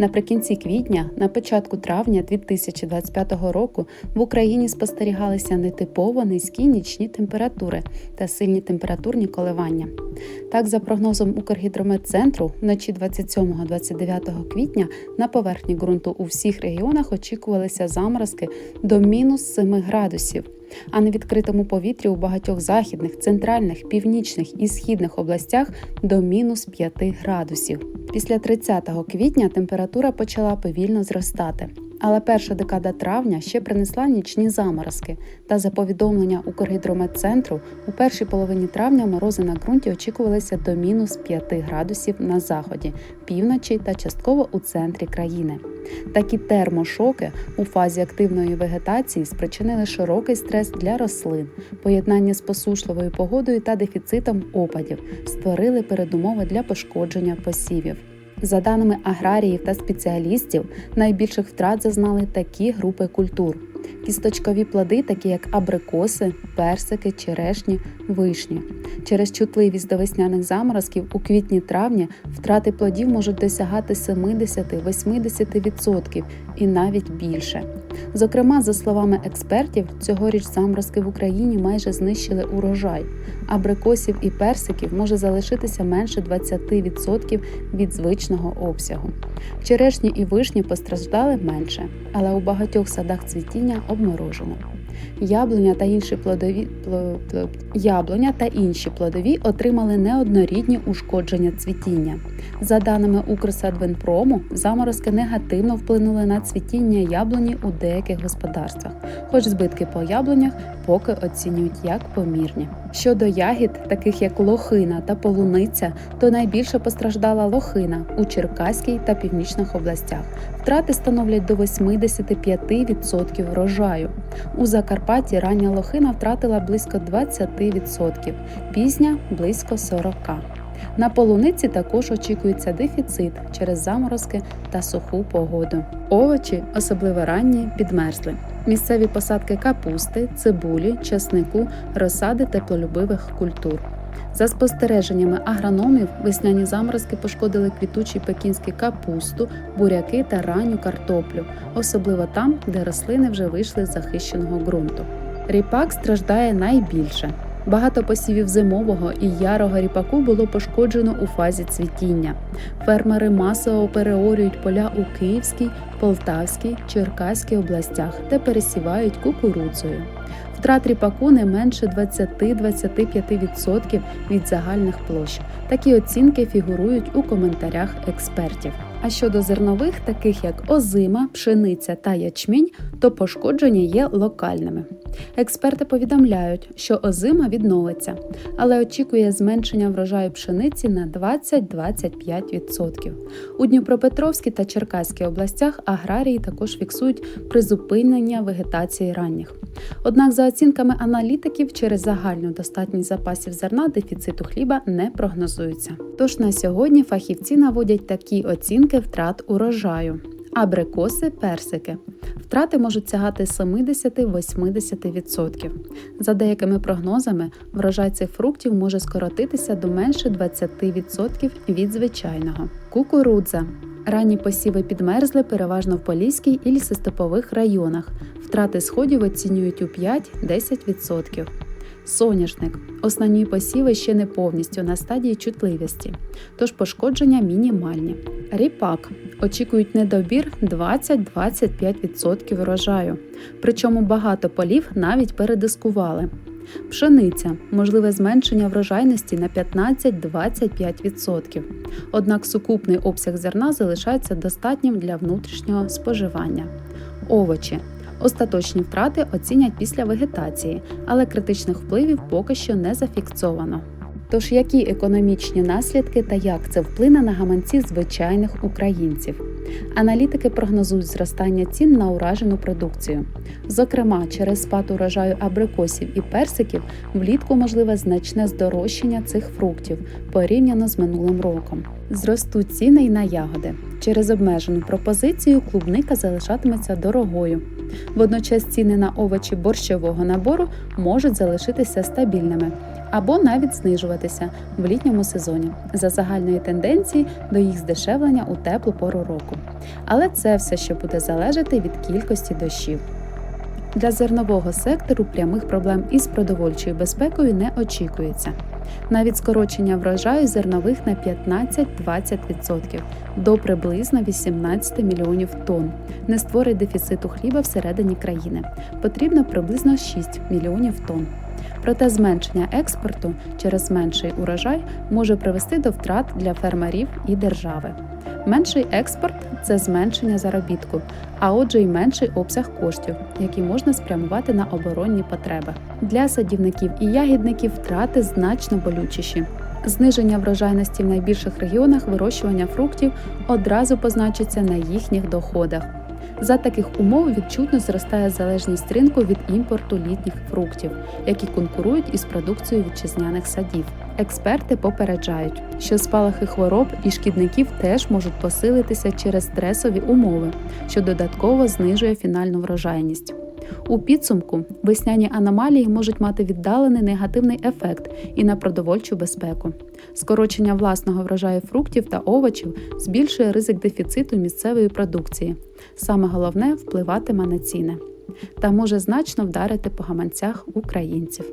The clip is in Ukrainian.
Наприкінці квітня, на початку травня 2025 року в Україні спостерігалися нетипово низькі нічні температури та сильні температурні коливання. Так, за прогнозом Укргідрометцентру, вночі 27-29 квітня на поверхні ґрунту у всіх регіонах очікувалися заморозки до мінус 7 градусів. А на відкритому повітрі у багатьох західних, центральних, північних і східних областях до мінус 5 градусів. Після 30 квітня температура почала повільно зростати. Але перша декада травня ще принесла нічні заморозки. Та за повідомлення Укргідрометцентру, у першій половині травня морози на ґрунті очікувалися до мінус 5 градусів на заході, півночі та частково у центрі країни. Такі термошоки у фазі активної вегетації спричинили широкий стрес для рослин, поєднання з посушливою погодою та дефіцитом опадів створили передумови для пошкодження посівів. За даними аграріїв та спеціалістів, найбільших втрат зазнали такі групи культур: кісточкові плоди, такі як абрикоси, персики, черешні, вишні. Через чутливість до весняних заморозків у квітні-травні втрати плодів можуть досягати 70-80% і навіть більше. Зокрема, за словами експертів, цьогоріч заморозки в Україні майже знищили урожай. Абрикосів і персиків може залишитися менше 20% від звичного обсягу. Черешні і вишні постраждали менше, але у багатьох садах цвітіння обморожено. Яблуня та інші плодові пло- пло- яблуня та інші плодові отримали неоднорідні ушкодження цвітіння. За даними Укрсадвинпрому, заморозки негативно вплинули на цвітіння яблуні у деяких господарствах, хоч збитки по яблунях поки оцінюють як помірні. Щодо ягід, таких як лохина та полуниця, то найбільше постраждала лохина у Черкаській та північних областях. Втрати становлять до 85% врожаю. У Закарпатті рання лохина втратила близько 20%, пізня близько 40%. На полуниці також очікується дефіцит через заморозки та суху погоду. Овочі, особливо ранні, підмерзли. Місцеві посадки капусти, цибулі, часнику, розсади теплолюбивих культур. За спостереженнями агрономів, весняні заморозки пошкодили квітучі пекінські капусту, буряки та ранню картоплю, особливо там, де рослини вже вийшли з захищеного ґрунту. Ріпак страждає найбільше. Багато посівів зимового і ярого ріпаку було пошкоджено у фазі цвітіння. Фермери масово переорюють поля у Київській, Полтавській, Черкаській областях та пересівають кукурудзою. Втрат ріпаку не менше 20-25% від загальних площ. Такі оцінки фігурують у коментарях експертів. А щодо зернових, таких як озима, пшениця та ячмінь, то пошкодження є локальними. Експерти повідомляють, що озима відновиться, але очікує зменшення врожаю пшениці на 20-25%. У Дніпропетровській та Черкаській областях аграрії також фіксують призупинення вегетації ранніх. Однак, за оцінками аналітиків, через загальну достатність запасів зерна дефіциту хліба не прогнозується. Тож на сьогодні фахівці наводять такі оцінки втрат урожаю. Абрикоси, персики. Втрати можуть сягати 70-80%. За деякими прогнозами, врожай цих фруктів може скоротитися до менше 20% від звичайного. Кукурудза. Ранні посіви підмерзли переважно в Поліській і лісостепових районах. Втрати сходів оцінюють у 5-10%. Соняшник. Основні посіви ще не повністю на стадії чутливості, тож пошкодження мінімальні. Ріпак. Очікують недобір 20-25% врожаю. Причому багато полів навіть передискували. Пшениця можливе зменшення врожайності на 15-25%. Однак сукупний обсяг зерна залишається достатнім для внутрішнього споживання. Овочі. Остаточні втрати оцінять після вегетації, але критичних впливів поки що не зафіксовано. Тож які економічні наслідки та як це вплине на гаманці звичайних українців? Аналітики прогнозують зростання цін на уражену продукцію. Зокрема, через спад урожаю абрикосів і персиків влітку можливе значне здорожчання цих фруктів порівняно з минулим роком. Зростуть ціни й на ягоди. Через обмежену пропозицію клубника залишатиметься дорогою. Водночас ціни на овочі борщового набору можуть залишитися стабільними, або навіть знижуватися в літньому сезоні за загальної тенденції до їх здешевлення у теплу пору року. Але це все ще буде залежати від кількості дощів. Для зернового сектору прямих проблем із продовольчою безпекою не очікується. Навіть скорочення врожаю зернових на 15-20% до приблизно 18 мільйонів тонн не створить дефіциту хліба всередині країни. Потрібно приблизно 6 мільйонів тонн. Проте зменшення експорту через менший урожай може привести до втрат для фермерів і держави. Менший експорт це зменшення заробітку, а отже й менший обсяг коштів, які можна спрямувати на оборонні потреби. Для садівників і ягідників втрати значно болючіші. Зниження врожайності в найбільших регіонах вирощування фруктів одразу позначиться на їхніх доходах. За таких умов відчутно зростає залежність ринку від імпорту літніх фруктів, які конкурують із продукцією вітчизняних садів. Експерти попереджають, що спалахи хвороб і шкідників теж можуть посилитися через стресові умови, що додатково знижує фінальну врожайність. У підсумку весняні аномалії можуть мати віддалений негативний ефект і на продовольчу безпеку. Скорочення власного врожаю фруктів та овочів збільшує ризик дефіциту місцевої продукції. Саме головне впливатиме на ціни та може значно вдарити по гаманцях українців.